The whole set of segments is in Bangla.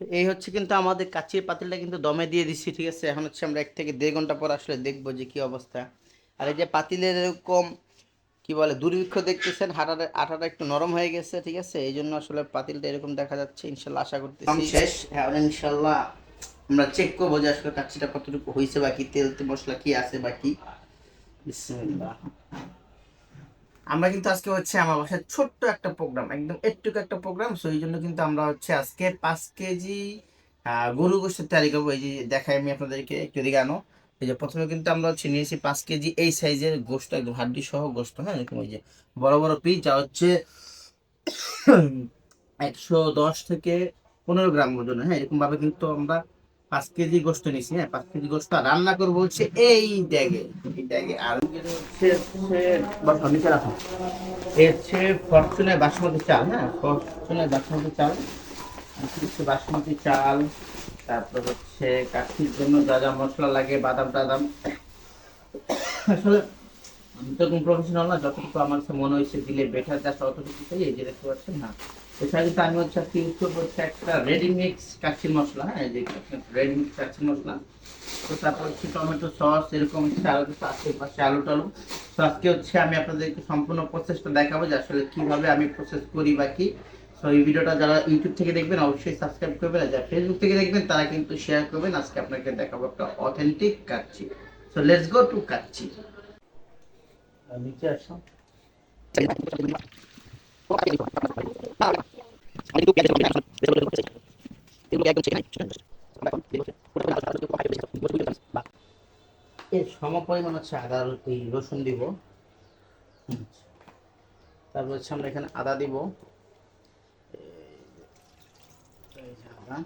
এই হচ্ছে কিন্তু আমাদের কাচির পাতিলটা কিন্তু দমে দিয়ে দিচ্ছি ঠিক আছে? এখন হচ্ছে আমরা এক থেকে দেড় ঘণ্টা পর আসলে দেখব যে কি অবস্থা। আর এই যে পাতিলের এরকম কি বলে দুর্ভিক্ষ দেখতেছেন হাঁটাটা আটাটা একটু নরম হয়ে গেছে ঠিক আছে? এই জন্য আসলে পাতিলটা এরকম দেখা যাচ্ছে ইনশাল্লাহ আশা করতেছি। শেষ। হ্যাঁ ইনশাল্লাহ আমরা চেক করব যে আসলে কাচ্চিটা কতটুকু হয়েছে বাকি তেল মশলা কি আছে বাকি বিসমিল্লাহ। আমরা কিন্তু আজকে হচ্ছে আমার বাসায় ছোট্ট একটা প্রোগ্রাম একদম একটুকু একটা প্রোগ্রাম সো এই জন্য কিন্তু আমরা হচ্ছে আজকে পাঁচ কেজি গরু গোষ্ঠের তৈরি করব এই যে দেখাই আমি আপনাদেরকে একটু দিকে আনো। এই যে প্রথমে কিন্তু আমরা হচ্ছে নিয়েছি পাঁচ কেজি এই সাইজের গোস্ত, একদম হাড্ডি সহ গোস্ত হ্যাঁ এরকম ওই যে বড় বড় পিস, যা হচ্ছে একশো দশ থেকে পনেরো গ্রাম ওজন হ্যাঁ এরকমভাবে কিন্তু আমরা পাঁচ কেজি গোস্ত নিয়েছি হ্যাঁ পাঁচ কেজি গোস্ত রান্না করব হচ্ছে এই ড্যাগে এই ড্যাগে আর নিচে হচ্ছে ফরচুনের বাসমতি চাল হ্যাঁ ফরচুনের বাসমতি চাল বাসমতি চাল, তারপর হচ্ছে কাঠির জন্য যা যা মশলা লাগে, বাদাম টাদাম। আসলে আমি তো প্রফেশনাল না, যতটুকু আমার মনে হয়েছে দিলে বেটার যা ততটুকু চাই এই যে দেখতে পাচ্ছেন না এছাড়া কিন্তু আমি হচ্ছে আজকে ইউজ করব হচ্ছে একটা রেডি মিক্স কাচ্চির মশলা হ্যাঁ যে রেডি মিক্স কাচ্চির মশলা। তো তারপর হচ্ছে টমেটো সস এরকম হচ্ছে আরও কিছু আছে পাশে আলু টালু। তো আজকে হচ্ছে আমি আপনাদেরকে সম্পূর্ণ প্রসেসটা দেখাবো যে আসলে কীভাবে আমি প্রসেস করি বা কি। তো এই ভিডিওটা যারা ইউটিউব থেকে দেখবেন, অবশ্যই সাবস্ক্রাইব করবেন আর যারা ফেসবুক থেকে দেখবেন, তারা কিন্তু শেয়ার করবেন। আজকে আপনাকে দেখাবো একটা authentic kacchi so let's go to kacchi নিচে আসো। এর সমপরিমাণ হচ্ছে আদা রসুন দিব। তারপর হচ্ছে আমরা এখানে আদা দিব। আদা।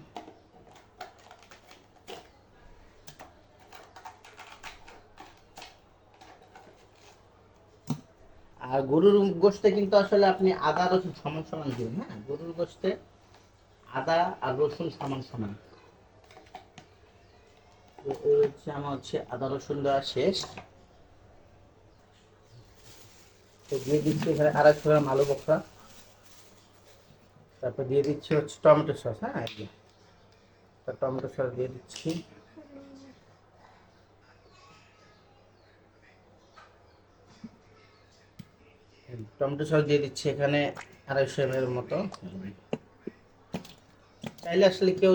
আর গরুর গোশতে কিন্তু আসলে আপনি আদা, রসুন সমান সমান দিবেন হ্যাঁ? গরুর গোশতে আদা আর রসুন সমান সমান। হচ্ছে আমার হচ্ছে আদা, রসুন দেওয়া শেষ। তো দিয়ে দিচ্ছি এখানে আড়াইশো গ্রাম আলু বখরা। তারপর দিয়ে দিচ্ছি হচ্ছে টমেটো সস হ্যাঁ? টমেটো সস দিয়ে দিচ্ছি। টমেটো সস দিয়ে দিচ্ছি এখানে আড়াইশো এম এর মতো। চাইলে আসলে কেউ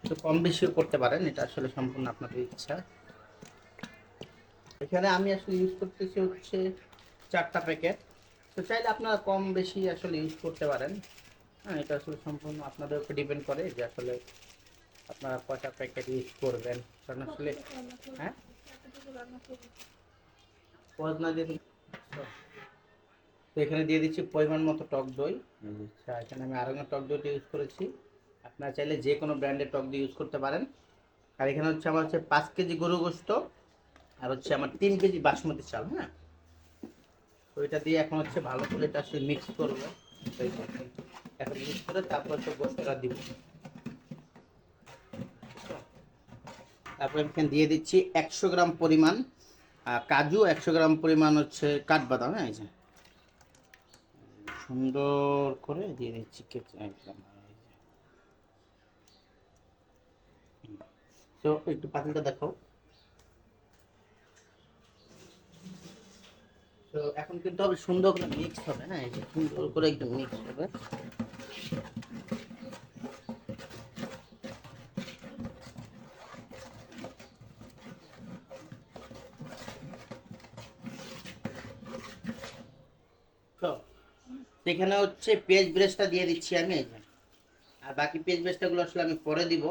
একটু কম বেশিও করতে পারেন এটা আসলে সম্পূর্ণ আপনাদের ইচ্ছা। এখানে আমি আসলে ইউজ করতেছি হচ্ছে চারটা প্যাকেট তো চাইলে আপনারা কম বেশি আসলে ইউজ করতে পারেন। হ্যাঁ এটা আসলে সম্পূর্ণ আপনাদের উপর ডিপেন্ড করে যে আসলে আপনারা কয়টা প্যাকেট ইউজ করবেন। কারণ আসলে হ্যাঁ? পজ না তো এখানে দিয়ে দিচ্ছি পরিমাণ মতো টক দই। আচ্ছা এখানে আমি আরঙা টক দইটা ইউজ করেছি। আপনারা চাইলে যে কোনো ব্র্যান্ডের টক দই ইউজ করতে পারেন। আর এখানে হচ্ছে আমার হচ্ছে পাঁচ কেজি গরু গোস্ত আর হচ্ছে আমার তিন কেজি বাসমতি চাল হ্যাঁ? তো এটা দিয়ে এখন হচ্ছে ভালো করে এটা আসলে মিক্স করব। এখন মিক্স করে তারপর হচ্ছে গোস্তটা দিব। তারপরে এখানে দিয়ে দিচ্ছি একশো গ্রাম পরিমাণ কাজু একশো গ্রাম পরিমাণ হচ্ছে কাঠবাদাম হ্যাঁ সুন্দর করে দিয়ে দিচ্ছি একদম তো একটু পাতিলটা দেখো। তো এখন কিন্তু সুন্দর করে মিক্স হবে এই যে সুন্দর করে একটু মিক্স হবে তো এখানে হচ্ছে পেজ ব্রেসটা দিয়ে দিচ্ছি আমি, এই যে। আর বাকি পেজ ব্রেসটাগুলো আসলে আমি পরে দিব।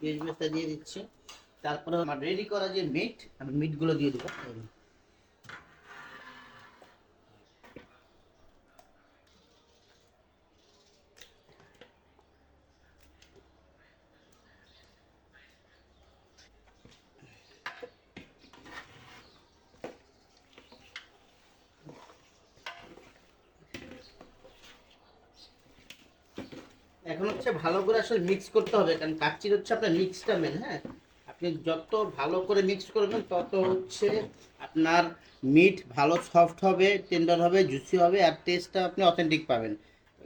পেজ ব্রেসটা দিয়ে দিচ্ছি। তারপরে আমার রেডি করা যে মিট আমি মিটগুলো দিয়ে দিব। এখন হচ্ছে ভালো করে আসলে মিক্স করতে হবে, কারণ কাচ্চির হচ্ছে আপনার মিক্সটা মেন হ্যাঁ? আপনি যত ভালো করে মিক্স করবেন, তত হচ্ছে আপনার মিট ভালো সফট হবে টেন্ডার হবে জুসি হবে, আর টেস্টটা আপনি অথেন্টিক পাবেন।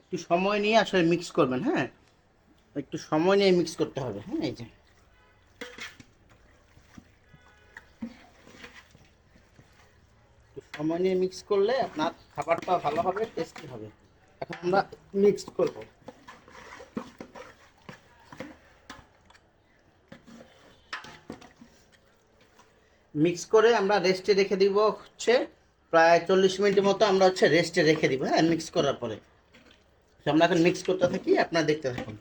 একটু সময় নিয়ে আসলে মিক্স করবেন হ্যাঁ? একটু সময় নিয়ে মিক্স করতে হবে হ্যাঁ এই যে। সময় নিয়ে মিক্স করলে আপনার খাবারটা ভালো হবে টেস্টি হবে। এখন আমরা মিক্স করব। মিক্স করে আমরা রেস্টে রেখে দিব হচ্ছে প্রায় চল্লিশ মিনিটের মতো আমরা হচ্ছে রেস্টে রেখে দিব হ্যাঁ মিক্স করার পরে। আমরা এখন মিক্স করতে থাকি, আপনারা দেখতে থাকুন।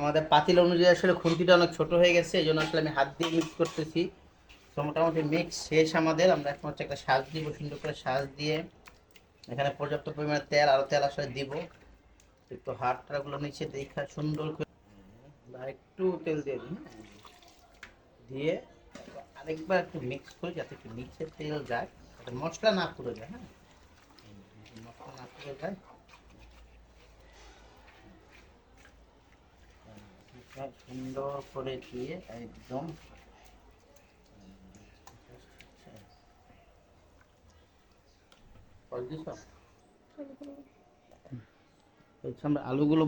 আমাদের পাতিল অনুযায়ী আসলে খুন্তিটা অনেক ছোট হয়ে গেছে, এই জন্য আসলে আমি হাত দিয়ে মিক্স করতেছি। তো মোটামুটি মিক্স শেষ আমাদের, আমরা এখন হচ্ছে একটা সাজ দিব, সুন্দর করে সাজ দিয়ে। এখানে পর্যাপ্ত পরিমাণে তেল আরও তেল আসলে দিব। একটু হাত টাগুলো নিচে দেখা সুন্দর করে একটু তেল দিয়ে দিন হ্যাঁ? দিয়ে আরেকবার একটু মিক্স করি যাতে একটু নিচে তেল যায় মশলা না পুড়ে যায় হ্যাঁ। মশলা না পুড়ে যায়। এটা সুন্দর করে দিয়ে একদম আমরা আলুগুলো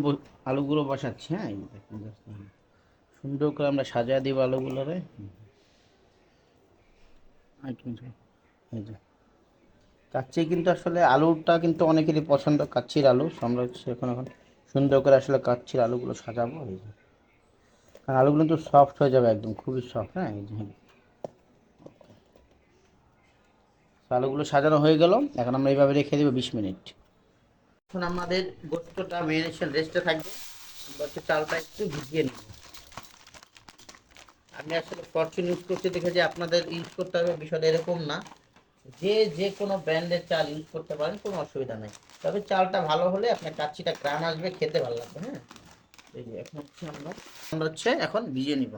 আলুগুলো বসাচ্ছি হ্যাঁ সুন্দর করে আমরা সাজা দিব। এই যে। কাচ্চি কিন্তু আসলে আলুটা কিন্তু অনেকেরই পছন্দ, কাচ্চির আলু। আমরা এখন এখন সুন্দর করে আসলে কাচ্চির আলুগুলো সাজাবো, এই যে। কারণ আলুগুলো কিন্তু সফট হয়ে যাবে একদম, খুবই সফট হ্যাঁ এই যে তো আলুগুলো সাজানো হয়ে গেল। এখন আমরা এইভাবে রেখে দেবো বিশ মিনিট। এখন আমাদের গোস্তটা মেরিনেশন রেস্টে থাকবে। আমরা হচ্ছে চালটা একটু ভিজিয়ে নেব। আমি আসলে ফরচুন ইউজ করতে দেখে যে আপনাদের ইউজ করতে হবে বিষয়টা এরকম না। যে যে কোনো ব্র্যান্ডের চাল ইউজ করতে পারেন, কোনো অসুবিধা নেই। তবে চালটা ভালো হলে আপনার কাচ্চিটা গ্রাম আসবে, খেতে ভালো লাগবে হ্যাঁ? এই যে এখন হচ্ছে আমরা আমরা হচ্ছে এখন ভিজিয়ে নিব।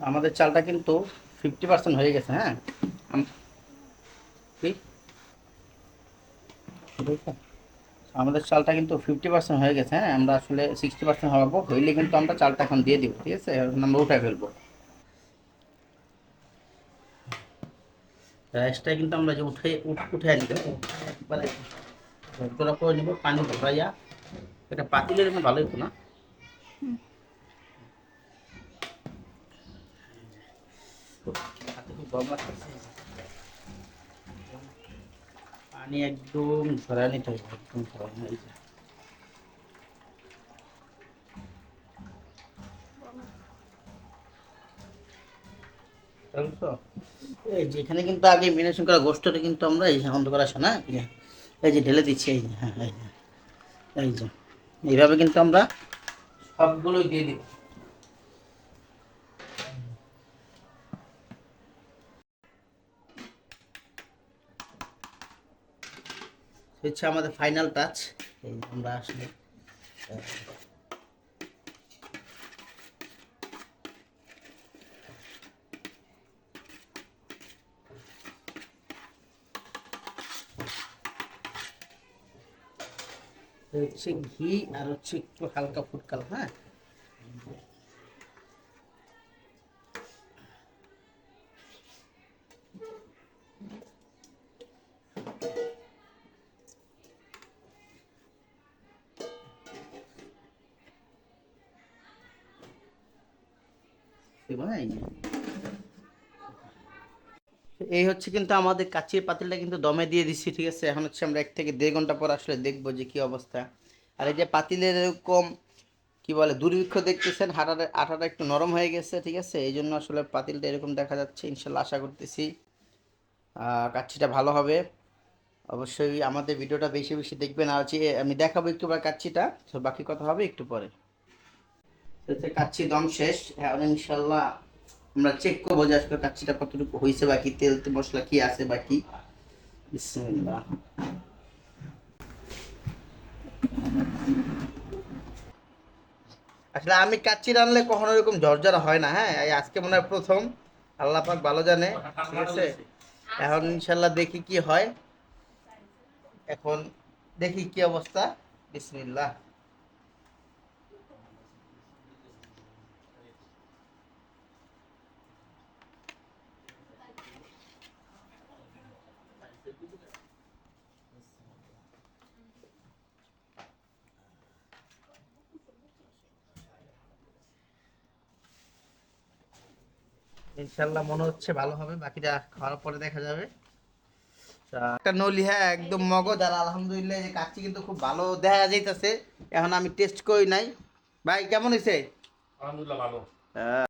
আমাদের চালটা কিন্তু ফিফটি পার্সেন্ট হয়ে গেছে হ্যাঁ? আম- কি? বুঝছ? আমাদের চালটা কিন্তু ফিফটি পার্সেন্ট হয়ে গেছে হ্যাঁ? আমরা আসলে সিক্সটি পার্সেন্ট হওয়াবো হইলে কিন্তু আমরা চালটা এখন দিয়ে দিব, ঠিক আছে? এখন আমরা উঠে ফেলব। রাইসটা কিন্তু আমরা যে উঠে উঠ- উঠে নিব একবারে ঝরঝরা করে নিব, পানি ভরাইয়া এটা পাতিলের এমনি ভালো হতো না? হাতে খুব গরম লাগতেছে। পানি একদম নিতে হবে একদম ঝরা এই যে। বুঝছ? এই যে এখানে কিন্তু আগে মেরিনেশন করা গোষ্ঠটা কিন্তু আমরা এই যে বন্ধ করা আসে না এই যে ঢেলে দিচ্ছি এই যে হ্যাঁ এই যে এইভাবে কিন্তু আমরা সবগুলোই দিয়ে দিব হচ্ছে আমাদের ফাইনাল টাচ এই যে আমরা আসলে আহ, হচ্ছে ঘি আর হচ্ছে একটু হালকা ফুড কালার হ্যাঁ? এই হচ্ছে কিন্তু আমাদের কাচির পাতিলটা কিন্তু দমে দিয়ে দিচ্ছি ঠিক আছে? এখন হচ্ছে আমরা এক থেকে দেড় ঘণ্টা পর আসলে দেখব যে কি অবস্থা। আর এই যে পাতিলের এরকম কি বলে দুর্ভিক্ষ দেখতেছেন হাঁটাটা আটাটা একটু নরম হয়ে গেছে ঠিক আছে? এই জন্য আসলে পাতিলটা এরকম দেখা যাচ্ছে ইনশাল্লাহ আশা করতেছি আহ, কাচ্চিটা ভালো হবে। অবশ্যই আমাদের ভিডিওটা বেশি বেশি দেখবেন। আর আমি দেখাবো একটু পরে কাচ্চিটা তো বাকি কথা হবে একটু পরে। হচ্ছে কাচ্চি দম শেষ। এখন ইনশাল্লাহ আমরা চেক করব যে আসলে কাচ্চিটা কতটুকু হয়েছে বাকি তেল মশলা কি আছে বাকি বিসমিল্লাহ। আসলে আমি কাচ্চি রানলে কখনো এরকম ঝরঝরা হয় না হ্যাঁ? এই আজকে মনে হয় প্রথম। আল্লাহ পাক ভালো জানে, ঠিক আছে? এখন ইনশাল্লাহ দেখি কি হয়। এখন দেখি কি অবস্থা। বিসমিল্লাহ। ইনশাল্লাহ মনে হচ্ছে ভালো হবে বাকিটা খাওয়ার পরে দেখা যাবে। একটা নলি হ্যাঁ একদম মগজ। আর আলহামদুলিল্লাহ যে কাচ্চি কিন্তু খুব ভালো দেখা যাইতেছে। এখন আমি টেস্ট করি নাই। ভাই কেমন হয়েছে আলহামদুলিল্লাহ ভালো।